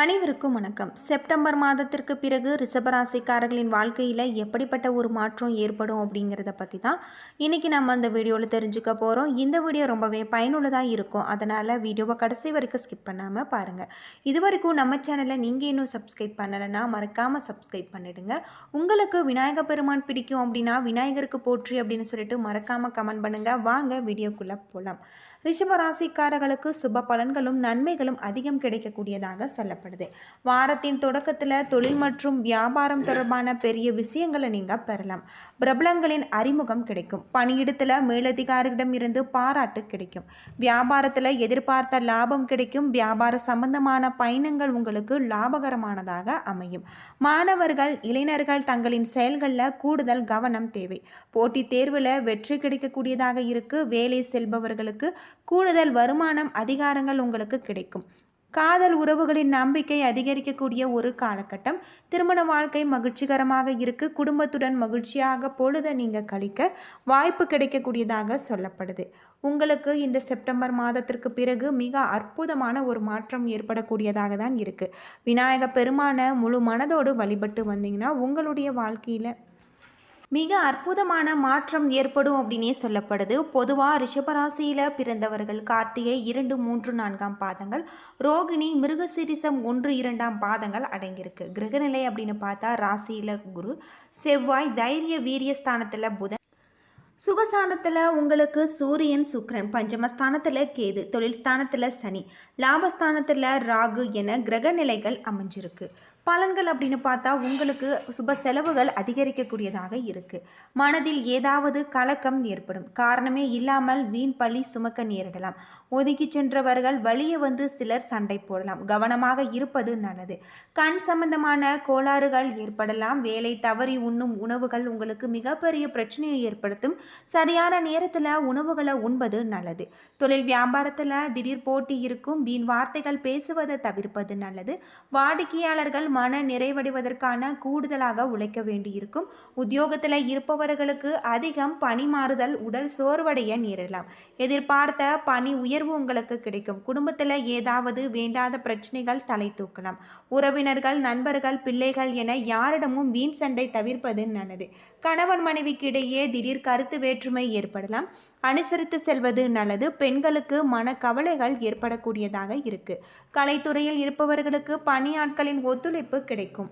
அனைவருக்கும் வணக்கம். செப்டம்பர் மாதத்திற்கு பிறகு ரிஷபராசிக்காரர்களின் வாழ்க்கையில் எப்படிப்பட்ட ஒரு மாற்றம் ஏற்படும் அப்படிங்கிறத பற்றி தான் இன்றைக்கி நம்ம அந்த வீடியோவில் தெரிஞ்சுக்க போகிறோம் இந்த வீடியோ ரொம்பவே பயனுள்ளதாக இருக்கும். அதனால் வீடியோவை கடைசி வரைக்கும் ஸ்கிப் பண்ணாமல் பாருங்கள் இது வரைக்கும் நம்ம சேனலை நீங்கள் இன்னும் சப்ஸ்கிரைப் பண்ணலைன்னா மறக்காமல் சப்ஸ்கிரைப் பண்ணிடுங்க. உங்களுக்கு விநாயக பெருமான் பிடிக்கும் அப்படின்னா விநாயகருக்கு போற்றி அப்படின்னு சொல்லிட்டு மறக்காமல் கமெண்ட் பண்ணுங்கள் வாங்க வீடியோக்குள்ளே போகலாம் ரிஷப ராசிக்காரர்களுக்கு சுப பலன்களும் நன்மைகளும் அதிகம் கிடைக்கக்கூடியதாக சொல்லப்படுது. வாரத்தின் தொடக்கத்தில் தொழில் மற்றும் வியாபாரம் தொடர்பான பெரிய விஷயங்களை நீங்கள் பெறலாம். பிரபலங்களின் அறிமுகம் கிடைக்கும். பணியிடத்தில் மேலதிகாரியிடம் இருந்து பாராட்டு கிடைக்கும். வியாபாரத்தில் எதிர்பார்த்த லாபம் கிடைக்கும். வியாபார சம்பந்தமான பயணங்கள் உங்களுக்கு லாபகரமானதாக அமையும். மாணவர்கள் இளைஞர்கள் தங்களின் செயல்களில் கூடுதல் கவனம் தேவை. போட்டித் தேர்வில் வெற்றி கிடைக்கக்கூடியதாக இருக்கு. வேலை செல்பவர்களுக்கு கூடுதல் வருமானம் அதிகாரங்கள் உங்களுக்கு கிடைக்கும். காதல் உறவுகளின் நம்பிக்கை அதிகரிக்கக்கூடிய ஒரு காலகட்டம். திருமண வாழ்க்கை மகிழ்ச்சிகரமாக இருக்கு. குடும்பத்துடன் மகிழ்ச்சியாக பொழுதை நீங்கள் கழிக்க வாய்ப்பு கிடைக்கக்கூடியதாக சொல்லப்படுது. உங்களுக்கு இந்த செப்டம்பர் மாதத்திற்கு பிறகு மிக அற்புதமான ஒரு மாற்றம் ஏற்படக்கூடியதாக தான் இருக்குது விநாயக பெருமான முழு மனதோடு வழிபட்டு வந்தீங்கன்னா உங்களுடைய வாழ்க்கையில் மிக அற்புதமான மாற்றம் ஏற்படும் அப்படின்னே சொல்லப்படுது. பொதுவாக ரிஷபராசியில் பிறந்தவர்கள் கார்த்திகை இரண்டு மூன்று நான்காம் பாதங்கள் ரோகிணி மிருகசிரிசம் ஒன்று இரண்டாம் பாதங்கள் அடங்கியிருக்கு. கிரகநிலை அப்படின்னு பார்த்தா ராசியில் குரு செவ்வாய் தைரிய வீரியஸ்தானத்தில் புதன். சுகஸ்தானத்தில் உங்களுக்கு சூரியன் சுக்கிரன். பஞ்சமஸ்தானத்தில் கேது. தொழில் ஸ்தானத்தில் சனி. லாபஸ்தானத்தில் ராகு என கிரக நிலைகள் அமைஞ்சிருக்கு. பலன்கள் அப்படின்னு பார்த்தா உங்களுக்கு சுப செலவுகள் அதிகரிக்கக்கூடியதாக இருக்குது மனதில் ஏதாவது கலக்கம் ஏற்படும். காரணமே இல்லாமல் வீண் பழி சுமக்க நேரிடலாம். ஒதுக்கி சென்றவர்கள் வழியே வந்து சிலர் சண்டை போடலாம். கவனமாக இருப்பது நல்லது. கண் சம்பந்தமான கோளாறுகள் ஏற்படலாம். வேலை தவறி உண்ணும் உணவுகள் உங்களுக்கு மிகப்பெரிய பிரச்சனையை ஏற்படுத்தும். சரியான நேரத்தில் உணவுகளை உண்பது நல்லது. தொழில் வியாபாரத்தில் திடீர் போட்டி இருக்கும். வீண் வார்த்தைகள் பேசுவதை தவிர்ப்பது நல்லது. வாடிக்கையாளர்கள் மன நிறைவடைவதற்கான கூடுதலாக உழைக்க வேண்டியிருக்கும். உத்தியோகத்தில் இருப்பவர்களுக்கு அதிகம் பணி மாறுதல் உடல் சோர்வடைய நேரலாம். எதிர்பார்த்த பணி உயர்வு உங்களுக்கு கிடைக்கும். குடும்பத்தில் ஏதாவது வேண்டாத பிரச்சனைகள் தலை தூக்கலாம் உறவினர்கள் நண்பர்கள் பிள்ளைகள் என யாரிடமும் வீண் சண்டை தவிர்ப்பது நல்லது. கணவன் மனைவிக்கு இடையே திடீர் கருத்து வேற்றுமை ஏற்படலாம். அனுசரித்து செல்வது நல்லது. பெண்களுக்கு மன கவலைகள் ஏற்படக்கூடியதாக இருக்கு. கலைத்துறையில் இருப்பவர்களுக்கு பணியாட்களின் ஒத்துழைப்பு கிடைக்கும்.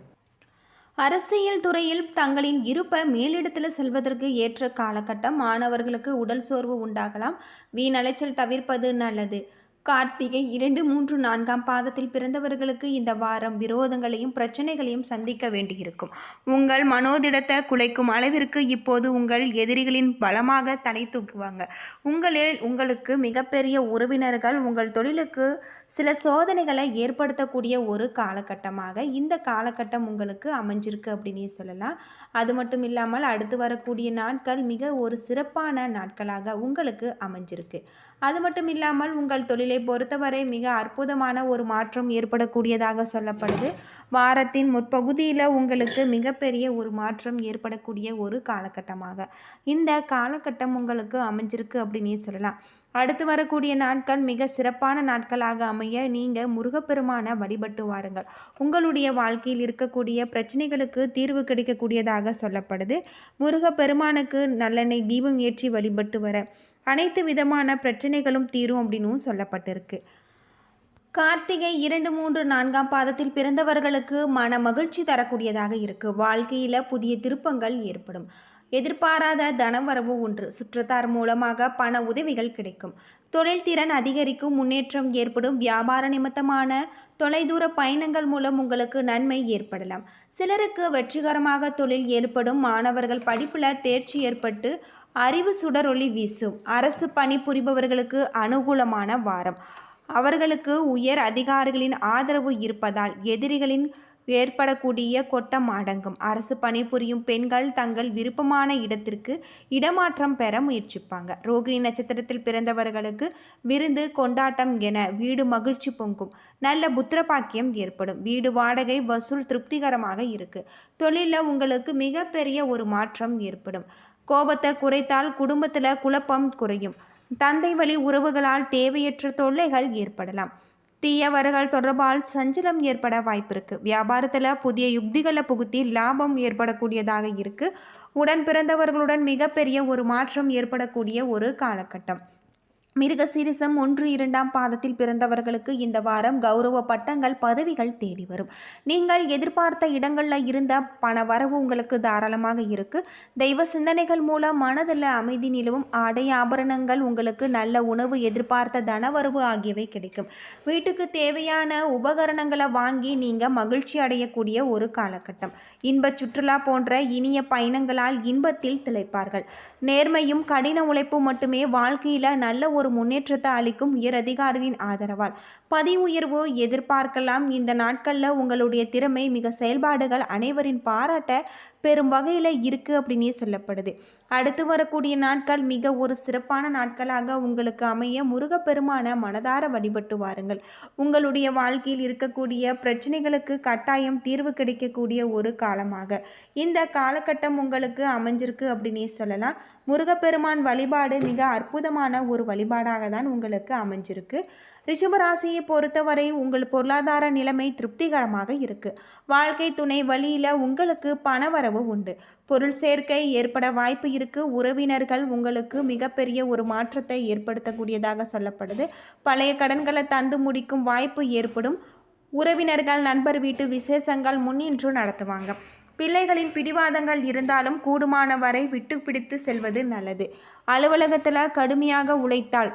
அரசியல் துறையில் தங்களின் இருப்பை மேலிடத்தில் செல்வதற்கு ஏற்ற காலகட்டம். மாணவர்களுக்கு உடல் சோர்வு உண்டாகலாம். வீணலைச்சல் தவிர்ப்பது நல்லது. கார்த்திகை இரண்டு மூன்று நான்காம் பாதத்தில் பிறந்தவர்களுக்கு இந்த வாரம் விரோதங்களையும் பிரச்சனைகளையும் சந்திக்க வேண்டியிருக்கும். உங்கள் மனோதிடத்தை குலைக்கும் அளவிற்கு இப்போது உங்கள் எதிரிகளின் பலமாக தலை தூக்குவாங்க. உங்களில் உங்களுக்கு மிகப்பெரிய உறவினர்கள் உங்கள் தொழிலுக்கு சில சோதனைகளை ஏற்படுத்தக்கூடிய ஒரு காலகட்டமாக இந்த காலகட்டம் உங்களுக்கு அமைஞ்சிருக்கு அப்படின்னு சொல்லலாம். அது மட்டும் இல்லாமல் அடுத்து வரக்கூடிய நாட்கள் மிக ஒரு சிறப்பான நாட்களாக உங்களுக்கு அமைஞ்சிருக்கு. அது மட்டும் இல்லாமல் உங்கள் தொழிலை பொறுத்தவரை மிக அற்புதமான ஒரு மாற்றம் ஏற்படக்கூடியதாக சொல்லப்படுது. வாரத்தின் முற்பகுதியில் உங்களுக்கு மிகப்பெரிய ஒரு மாற்றம் ஏற்படக்கூடிய ஒரு காலகட்டமாக. இந்த காலகட்டம் உங்களுக்கு அமைஞ்சிருக்கு அப்படின்னே சொல்லலாம். அடுத்து வரக்கூடிய நாட்கள் மிக சிறப்பான நாட்களாக அமைய நீங்கள் முருகப்பெருமான வழிபட்டு வாருங்கள். உங்களுடைய வாழ்க்கையில் இருக்கக்கூடிய பிரச்சனைகளுக்கு தீர்வு கிடைக்கக்கூடியதாக சொல்லப்படுது. முருகப்பெருமானுக்கு நல்லெண்ணெய் தீபம் ஏற்றி வழிபட்டு வர அனைத்து விதமான பிரச்சனைகளும் தீரும் அப்படின்னும் சொல்லப்பட்டிருக்கு. கார்த்திகை இரண்டு மூன்று நான்காம் பாதத்தில் பிறந்தவர்களுக்கு மன மகிழ்ச்சி தரக்கூடியதாக இருக்கு. வாழ்க்கையில் புதிய திருப்பங்கள் ஏற்படும். எதிர்பாராத தனவரவு ஒன்று. சுற்றத்தார் மூலமாக பண உதவிகள் கிடைக்கும். தொழில் திறன் அதிகரிக்கும் முன்னேற்றம் ஏற்படும் வியாபார நிமித்தமான தொலைதூர பயணங்கள் மூலம் உங்களுக்கு நன்மை ஏற்படலாம். சிலருக்கு வெற்றிகரமாக தொழில் ஏற்படும். மாணவர்கள் படிப்பில் தேர்ச்சி ஏற்பட்டு அறிவு சுடரொளி வீசும். அரசு பணிபுரிபவர்களுக்கு அனுகூலமான வாரம். அவர்களுக்கு உயர் அதிகாரிகளின் ஆதரவு இருப்பதால் எதிரிகளின் ஏற்படக்கூடிய கொட்டம் அடங்கும். அரசு பணிபுரியும் பெண்கள் தங்கள் விருப்பமான இடத்திற்கு இடமாற்றம் பெற முயற்சிப்பாங்க. ரோகிணி நட்சத்திரத்தில் பிறந்தவர்களுக்கு விருந்து கொண்டாட்டம் என வீடு மகிழ்ச்சி பொங்கும். நல்ல புத்திரபாக்கியம் ஏற்படும். வீடு வாடகை வசூல் திருப்திகரமாக இருக்கு. தொழிலில் உங்களுக்கு மிகப்பெரிய ஒரு மாற்றம் ஏற்படும். கோபத்தை குறைத்தால் குடும்பத்தில் குழப்பம் குறையும். தந்தை வழி உறவுகளால் தேவையற்ற தொல்லைகள் ஏற்படலாம். தீயவர்கள் தொடர்பால் சஞ்சலம் ஏற்பட வாய்ப்பு இருக்குது வியாபாரத்தில் புதிய யுக்திகளை புகுத்தி லாபம் ஏற்படக்கூடியதாக இருக்குது உடன் பிறந்தவர்களுடன் மிகப்பெரிய ஒரு மாற்றம் ஏற்படக்கூடிய ஒரு காலகட்டம். மிருகசீரிசம் ஒன்று இரண்டாம் பாதத்தில் பிறந்தவர்களுக்கு இந்த வாரம் கௌரவ பட்டங்கள் பதவிகள் தேடி வரும். நீங்கள் எதிர்பார்த்த இடங்களில் இருந்த பண வரவு உங்களுக்கு தாராளமாக இருக்கு. தெய்வ சிந்தனைகள் மூலம் மனதில் அமைதி நிலவும் ஆடை ஆபரணங்கள் உங்களுக்கு நல்ல உணவு எதிர்பார்த்த தனவரவு ஆகியவை கிடைக்கும். வீட்டுக்கு தேவையான உபகரணங்களை வாங்கி நீங்கள் மகிழ்ச்சி அடையக்கூடிய ஒரு காலகட்டம். இன்பச் சுற்றுலா போன்ற இனிய பயணங்களால் இன்பத்தில் திளைப்பார்கள். நேர்மையும் கடின உழைப்பும் மட்டுமே வாழ்க்கையில் நல்ல ஒரு முன்னேற்றத்தை அளிக்கும் உயர் அதிகாரியின் ஆதரவால். பதவி உயர்வு எதிர்பார்க்கலாம். இந்த நாட்களில் உங்களுடைய திறமை மிக செயல்பாடுகள் அனைவரின் பாராட்ட பெரும் வகையில் இருக்குது அப்படின்னே சொல்லப்படுது. அடுத்து வரக்கூடிய நாட்கள் மிக ஒரு சிறப்பான நாட்களாக உங்களுக்கு அமைய முருகப்பெருமான மனதார வழிபட்டு வாருங்கள். உங்களுடைய வாழ்க்கையில் இருக்கக்கூடிய பிரச்சனைகளுக்கு கட்டாயம் தீர்வு கிடைக்கக்கூடிய ஒரு காலமாக. இந்த காலகட்டம் உங்களுக்கு அமைஞ்சிருக்கு அப்படின்னே சொல்லலாம். முருகப்பெருமான் வழிபாடு மிக அற்புதமான ஒரு வழிபாடாக தான் உங்களுக்கு அமைஞ்சிருக்கு. ரிஷபராசியை பொறுத்தவரை உங்கள் பொருளாதார நிலைமை திருப்திகரமாக இருக்கு. வாழ்க்கை துணை வழியில் உங்களுக்கு பணவரவு உண்டு. பொருள் சேர்க்கை ஏற்பட வாய்ப்பு இருக்கு. உறவினர்கள் உங்களுக்கு மிகப்பெரிய ஒரு மாற்றத்தை ஏற்படுத்தக்கூடியதாக சொல்லப்படுது. பழைய கடன்களை தந்து முடிக்கும் வாய்ப்பு ஏற்படும். உறவினர்கள் நண்பர் வீட்டு விசேஷங்கள் முன்னின்று நடத்துவாங்க. பிள்ளைகளின் பிடிவாதங்கள் இருந்தாலும் கூடுமான வரை விட்டு பிடித்து செல்வது நல்லது. அலுவலகத்தில் கடுமையாக உழைத்தால்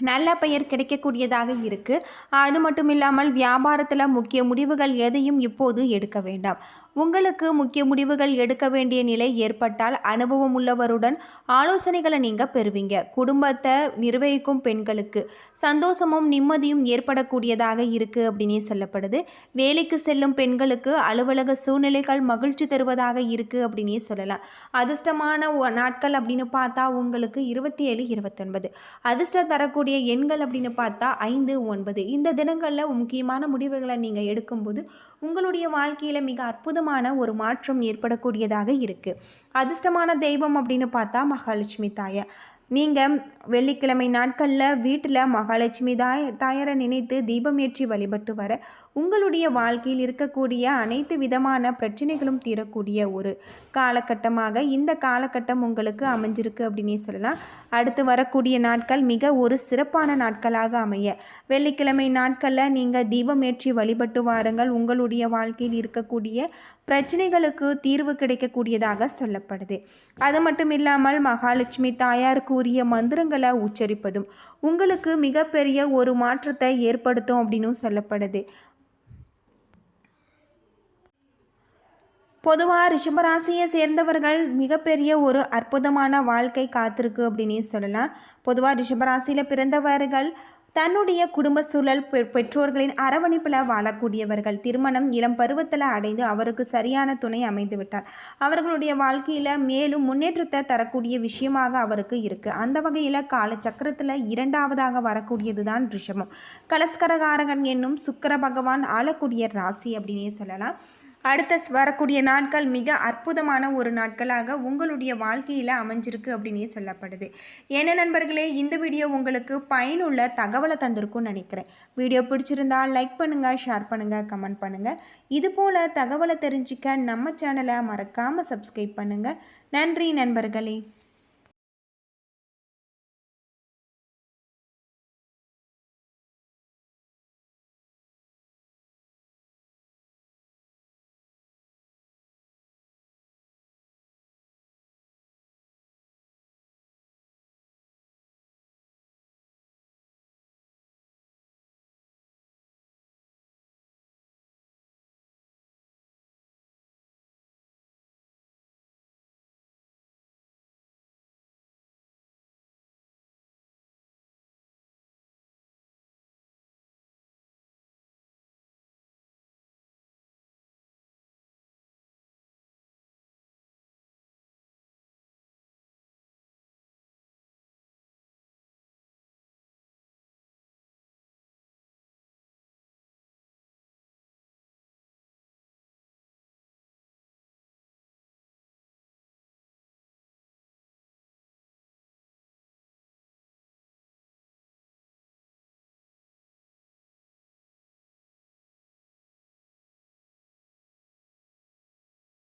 நல்ல பெயர் கிடைக்கக்கூடியதாக இருக்குது அது மட்டும் இல்லாமல் வியாபாரத்தில் முக்கிய முடிவுகள் எதையும் இப்போது எடுக்க வேண்டாம். உங்களுக்கு முக்கிய முடிவுகள் எடுக்க வேண்டிய நிலை ஏற்பட்டால் அனுபவம் உள்ளவருடன் ஆலோசனைகளை நீங்கள் பெறுவீங்க. குடும்பத்தை நிர்வகிக்கும் பெண்களுக்கு சந்தோஷமும் நிம்மதியும் ஏற்படக்கூடியதாக இருக்குது அப்படின்னே சொல்லப்படுது. வேலைக்கு செல்லும் பெண்களுக்கு அலுவலக சூழ்நிலைகள் மகிழ்ச்சி தருவதாக இருக்குது அப்படின்னே சொல்லலாம். அதிர்ஷ்டமான நாட்கள் அப்படின்னு பார்த்தா உங்களுக்கு இருபத்தி ஏழு இருபத்தொன்பது. அதிர்ஷ்டம் தரக்கூடிய எண்கள் அப்படின்னு பார்த்தா ஐந்து ஒன்பது. இந்த தினங்களில் முக்கியமான முடிவுகளை நீங்கள் எடுக்கும்போது உங்களுடைய வாழ்க்கையில் மிக அற்புதமான ஒரு மாற்றம் ஏற்படக்கூடியதாக இருக்குது அதிர்ஷ்டமான தெய்வம் அப்படின்னு பார்த்தா மகாலட்சுமி தாயார் நீங்கள் வெள்ளிக்கிழமை நாட்களில் வீட்டில் மகாலட்சுமி தாய தாயாரை நினைத்து தீபம் ஏற்றி வழிபட்டு வர உங்களுடைய வாழ்க்கையில் இருக்கக்கூடிய அனைத்து விதமான பிரச்சனைகளும் தீரக்கூடிய ஒரு காலகட்டமாக இந்த காலகட்டம் உங்களுக்கு அமைஞ்சிருக்கு அப்படின்னே சொல்லலாம். அடுத்து வரக்கூடிய நாட்கள் மிக ஒரு சிறப்பான நாட்களாக அமைய வெள்ளிக்கிழமை நாட்களில் நீங்கள் தீபம் ஏற்றி வழிபட்டு வாருங்கள். உங்களுடைய வாழ்க்கையில் இருக்கக்கூடிய பிரச்சனைகளுக்கு தீர்வு கிடைக்கக்கூடியதாக சொல்லப்படுது. அது மட்டும் இல்லாமல் மகாலட்சுமி தாயாருக்கு உரிய மந்திரங்களை உச்சரிப்பதும் உங்களுக்கு மிகப்பெரிய ஒரு மாற்றத்தை ஏற்படுத்தும் அப்படின்னும் சொல்லப்படுது. பொதுவாக ரிஷபராசியை சேர்ந்தவர்கள் மிகப்பெரிய ஒரு அற்புதமான வாழ்க்கை காத்திருக்கு அப்படின்னு சொல்லலாம். பொதுவாக ரிஷபராசியில் பிறந்தவர்கள் தன்னுடைய குடும்ப சூழல் பெ- பெற்றோர்களின் அரவணைப்பில் வாழக்கூடியவர்கள். திருமணம் இளம் பருவத்தில் அடைந்து அவருக்கு சரியான துணை அமைந்து விட்டார். அவர்களுடைய வாழ்க்கையில் மேலும் முன்னேற்றத்தை தரக்கூடிய விஷயமாக அவருக்கு இருக்குது அந்த வகையில் காலச்சக்கரத்தில் இரண்டாவதாக வரக்கூடியது தான் ரிஷபம். கலஸ்கரகாரகன் என்னும் சுக்கர பகவான் ஆளக்கூடிய ராசி அப்படின்னே சொல்லலாம். அடுத்த வரக்கூடிய நாட்கள் மிக அற்புதமான ஒரு நாட்களாக உங்களுடைய வாழ்க்கையில் அமைஞ்சிருக்கு அப்படின்னே சொல்லப்படுது. என்ன நண்பர்களே இந்த வீடியோ உங்களுக்கு பயனுள்ள தகவலை தந்திருக்கும்னு நினைக்கிறேன். வீடியோ பிடிச்சிருந்தா லைக் பண்ணுங்கள் ஷேர் பண்ணுங்கள் கமெண்ட் பண்ணுங்கள் இது போல் தகவலை தெரிஞ்சுக்க நம்ம சேனலை மறக்காமல் சப்ஸ்கிரைப் பண்ணுங்கள் நன்றி நண்பர்களே.